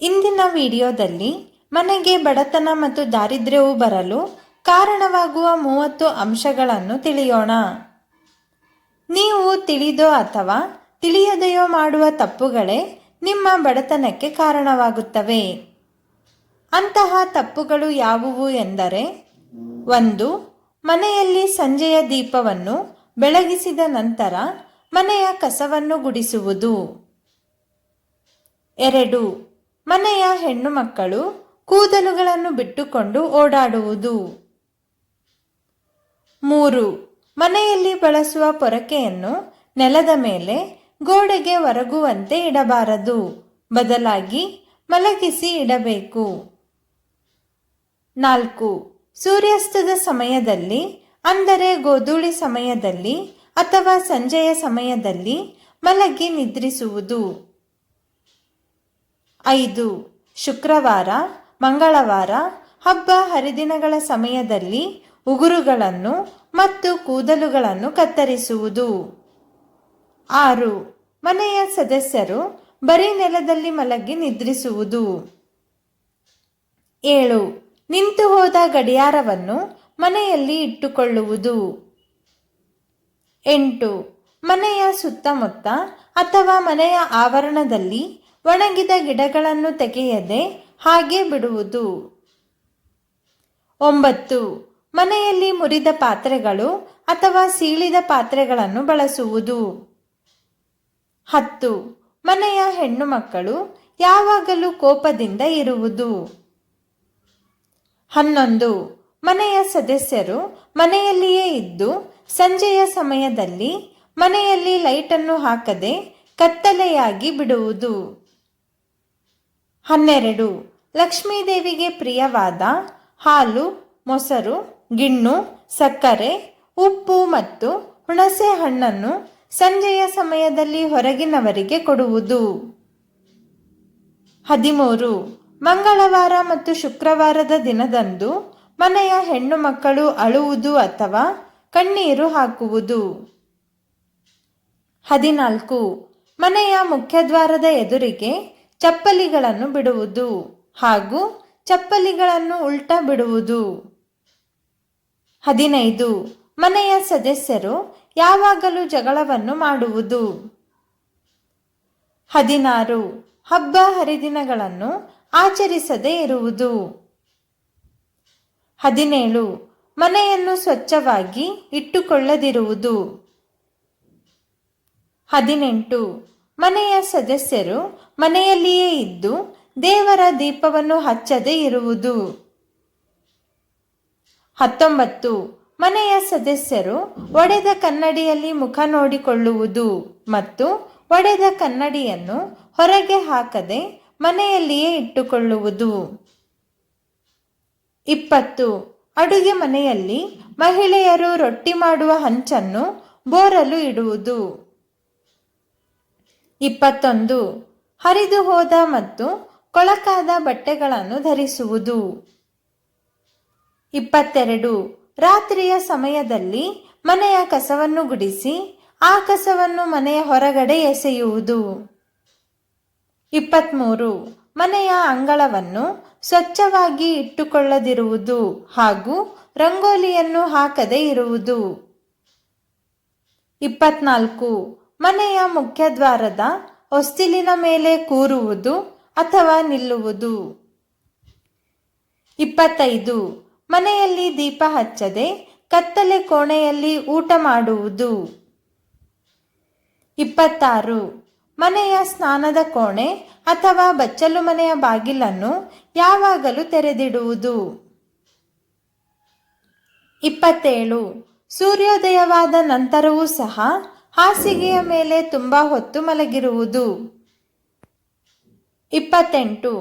ಇಂದಿನ ವಿಡಿಯೋದಲ್ಲಿ ಮನೆಗೆ ಬಡತನ ಮತ್ತು ದಾರಿದ್ರ್ಯವು ಬರಲು ಕಾರಣವಾಗುವ ಮೂವತ್ತು ಅಂಶಗಳನ್ನು ತಿಳಿಯೋಣ. ನೀವು ತಿಳಿದೋ ಅಥವಾ ತಿಳಿಯದೆಯೋ ಮಾಡುವ ತಪ್ಪುಗಳೇ ನಿಮ್ಮ ಬಡತನಕ್ಕೆ ಕಾರಣವಾಗುತ್ತವೆ. ಅಂತಹ ತಪ್ಪುಗಳು ಯಾವುವು ಎಂದರೆ, ಒಂದು, ಮನೆಯಲ್ಲಿ ಸಂಜೆಯ ದೀಪವನ್ನು ಬೆಳಗಿಸಿದ ನಂತರ ಮನೆಯ ಕಸವನ್ನು ಗುಡಿಸುವುದು. ಎರಡು ಮನೆಯ ಹೆಣ್ಣು ಮಕ್ಕಳು ಕೂದಲುಗಳನ್ನು ಬಿಟ್ಟುಕೊಂಡು ಓಡಾಡುವುದು. ಮೂರು, ಮನೆಯಲ್ಲಿ ಬಳಸುವ ಪೊರಕೆಯನ್ನು ನೆಲದ ಮೇಲೆ ಗೋಡೆಗೆ ಒರಗುವಂತೆ ಇಡಬಾರದು. ಬದಲಾಗಿ ಮಲಗಿಸಿ ಇಡಬೇಕು. ನಾಲ್ಕು, ಸೂರ್ಯಾಸ್ತದ ಸಮಯದಲ್ಲಿ, ಅಂದರೆ ಗೋಧೂಳಿ ಸಮಯದಲ್ಲಿ ಅಥವಾ ಸಂಜೆಯ ಸಮಯದಲ್ಲಿ ಮಲಗಿ ನಿದ್ರಿಸುವುದು. ಐದು. ಶುಕ್ರವಾರ, ಮಂಗಳವಾರ, ಹಬ್ಬ ಹರಿದಿನಗಳ ಸಮಯದಲ್ಲಿ ಉಗುರುಗಳನ್ನು ಮತ್ತು ಕೂದಲುಗಳನ್ನು ಕತ್ತರಿಸುವುದು. ಆರು. ಮನೆಯ ಸದಸ್ಯರು ಬರೀ ನೆಲದಲ್ಲಿ ಮಲಗಿ ನಿದ್ರಿಸುವುದು. ಏಳು. ನಿಂತು ಹೋದ ಗಡಿಯಾರವನ್ನು ಮನೆಯಲ್ಲಿ ಇಟ್ಟುಕೊಳ್ಳುವುದು. ಎಂಟು. ಮನೆಯ ಸುತ್ತಮುತ್ತ ಅಥವಾ ಮನೆಯ ಆವರಣದಲ್ಲಿ ಒಣಗಿದ ಗಿಡಗಳನ್ನು ತೆಗೆಯದೆ ಹಾಗೆ ಬಿಡುವುದು. ಒಂಬತ್ತು. ಮನೆಯಲ್ಲಿ ಮುರಿದ ಪಾತ್ರೆಗಳು ಅಥವಾ ಸೀಳಿದ ಪಾತ್ರೆಗಳನ್ನು ಬಳಸುವುದು. ಹತ್ತು. ಮನೆಯ ಹೆಣ್ಣು ಮಕ್ಕಳು ಯಾವಾಗಲೂ ಕೋಪದಿಂದ ಇರುವುದು. ಹನ್ನೊಂದು. ಮನೆಯ ಸದಸ್ಯರು ಮನೆಯಲ್ಲಿಯೇ ಇದ್ದು ಸಂಜೆಯ ಸಮಯದಲ್ಲಿ ಮನೆಯಲ್ಲಿ ಲೈಟನ್ನು ಹಾಕದೆ ಕತ್ತಲೆಯಾಗಿ ಬಿಡುವುದು. ಹನ್ನೆರಡು. ಲಕ್ಷ್ಮೀದೇವಿಗೆ ಪ್ರಿಯವಾದ ಹಾಲು, ಮೊಸರು, ಗಿಣ್ಣು, ಸಕ್ಕರೆ, ಉಪ್ಪು ಮತ್ತು ಹುಣಸೆ ಹಣ್ಣನ್ನು ಸಂಜೆಯ ಸಮಯದಲ್ಲಿ ಹೊರಗಿನವರಿಗೆ ಕೊಡುವುದು. ಹದಿಮೂರು. ಮಂಗಳವಾರ ಮತ್ತು ಶುಕ್ರವಾರದ ದಿನದಂದು ಮನೆಯ ಹೆಣ್ಣು ಮಕ್ಕಳು ಅಳುವುದು ಅಥವಾ ಕಣ್ಣೀರು ಹಾಕುವುದು. ಹದಿನಾಲ್ಕು. ಮನೆಯ ಮುಖ್ಯದ್ವಾರದ ಎದುರಿಗೆ ಚಪ್ಪಲಿಗಳನ್ನು ಬಿಡುವುದು ಹಾಗೂ ಚಪ್ಪಲಿಗಳನ್ನು ಉಲ್ಟಾ ಬಿಡುವುದು. ಹದಿನೈದು, ಮನೆಯ ಸದಸ್ಯರು ಯಾವಾಗಲೂ ಜಗಳವನ್ನು ಮಾಡುವುದು. ಹದಿನಾರು, ಹಬ್ಬ ಹರಿದಿನಗಳನ್ನು ಆಚರಿಸದೇ ಇರುವುದು. ಹದಿನೇಳು, ಮನೆಯನ್ನು ಸ್ವಚ್ಛವಾಗಿ ಇಟ್ಟುಕೊಳ್ಳದಿರುವುದು. ಹದಿನೆಂಟು ಮನೆಯ ಸದಸ್ಯರು ಮನೆಯಲ್ಲಿಯೇ ಇದ್ದು ದೇವರ ದೀಪವನ್ನು ಹಚ್ಚದೇ ಇರುವುದು. ಹತ್ತೊಂಬತ್ತು. ಮನೆಯ ಸದಸ್ಯರು ಒಡೆದ ಕನ್ನಡಿಯಲ್ಲಿ ಮುಖ ನೋಡಿಕೊಳ್ಳುವುದು ಮತ್ತು ಒಡೆದ ಕನ್ನಡಿಯನ್ನು ಹೊರಗೆ ಹಾಕದೆ ಮನೆಯಲ್ಲಿಯೇ ಇಟ್ಟುಕೊಳ್ಳುವುದು. ಇಪ್ಪತ್ತು. ಅಡುಗೆ ಮನೆಯಲ್ಲಿ ಮಹಿಳೆಯರು ರೊಟ್ಟಿ ಮಾಡುವ ಹಂಚನ್ನು ಬೋರಲು ಇಡುವುದು. ಇಪ್ಪತ್ತೊಂದು. ಹರಿದು ಹೋದ ಮತ್ತು ಕೊಳಕಾದ ಬಟ್ಟೆಗಳನ್ನು ಧರಿಸುವುದು. ಇಪ್ಪತ್ತೆರಡು. ರಾತ್ರಿಯ ಸಮಯದಲ್ಲಿ ಮನೆಯ ಕಸವನ್ನು ಗುಡಿಸಿ, ಆ ಕಸವನ್ನು ಮನೆಯ ಹೊರಗಡೆ ಎಸೆಯುವುದು. ಇಪ್ಪತ್ತ್ಮೂರು ಮನೆಯ ಅಂಗಳವನ್ನು ಸ್ವಚ್ಛವಾಗಿ ಇಟ್ಟುಕೊಳ್ಳದಿರುವುದು ಹಾಗೂ ರಂಗೋಲಿಯನ್ನು ಹಾಕದೇ ಇರುವುದು. ಇಪ್ಪತ್ನಾಲ್ಕು. ಮನೆಯ ಮುಖ್ಯದ್ವಾರದ ಹೊಸ್ತಿಲಿನ ಮೇಲೆ ಕೂರುವುದು ಅಥವಾ ನಿಲ್ಲುವುದು. ಇಪ್ಪತ್ತೈದು. ಮನೆಯಲ್ಲಿ ದೀಪ ಹಚ್ಚದೆ ಕತ್ತಲೆ ಕೋಣೆಯಲ್ಲಿ ಊಟ ಮಾಡುವುದು. ಇಪ್ಪತ್ತಾರು. ಮನೆಯ ಸ್ನಾನದ ಕೋಣೆ ಅಥವಾ ಬಚ್ಚಲು ಮನೆಯ ಬಾಗಿಲನ್ನು ಯಾವಾಗಲೂ ತೆರೆದಿಡುವುದು. ಇಪ್ಪತ್ತೇಳು. ಸೂರ್ಯೋದಯವಾದ ನಂತರವೂ ಸಹ ಹಾಸಿಗೆಯ ಮೇಲೆ ತುಂಬ ಹೊತ್ತು ಮಲಗಿರುವುದು. ಇಪ್ಪತ್ತೆಂಟು.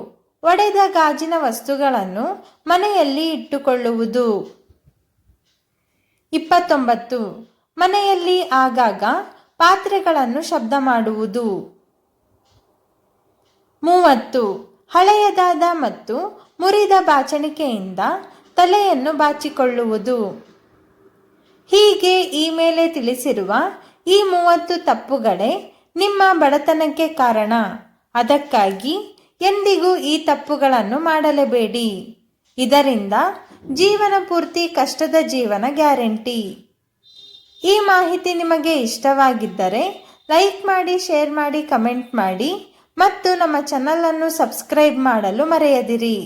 ಒಡೆದ ಗಾಜಿನ ವಸ್ತುಗಳನ್ನು ಮನೆಯಲ್ಲಿ ಇಟ್ಟುಕೊಳ್ಳುವುದು. ಇಪ್ಪತ್ತೊಂಬತ್ತು. ಮನೆಯಲ್ಲಿ ಆಗಾಗ ಪಾತ್ರೆಗಳನ್ನು ಶಬ್ದ ಮಾಡುವುದು. ಮೂವತ್ತು. ಹಳೆಯದಾದ ಮತ್ತು ಮುರಿದ ಬಾಚಣಿಕೆಯಿಂದ ತಲೆಯನ್ನು ಬಾಚಿಕೊಳ್ಳುವುದು. ಹೀಗೆ ಈ ಮೇಲೆ ತಿಳಿಸಿರುವ ಈ ಮೂವತ್ತು ತಪ್ಪುಗಳೇ ನಿಮ್ಮ ಬಡತನಕ್ಕೆ ಕಾರಣ. ಅದಕ್ಕಾಗಿ ಎಂದಿಗೂ ಈ ತಪ್ಪುಗಳನ್ನು ಮಾಡಲೇಬೇಡಿ. ಇದರಿಂದ ಜೀವನ ಪೂರ್ತಿ ಕಷ್ಟದ ಜೀವನ ಗ್ಯಾರಂಟಿ. ಈ ಮಾಹಿತಿ ನಿಮಗೆ ಇಷ್ಟವಾಗಿದ್ದರೆ ಲೈಕ್ ಮಾಡಿ, ಶೇರ್ ಮಾಡಿ, ಕಮೆಂಟ್ ಮಾಡಿ ಮತ್ತು ನಮ್ಮ ಚಾನಲನ್ನು ಸಬ್ಸ್ಕ್ರೈಬ್ ಮಾಡಲು ಮರೆಯದಿರಿ.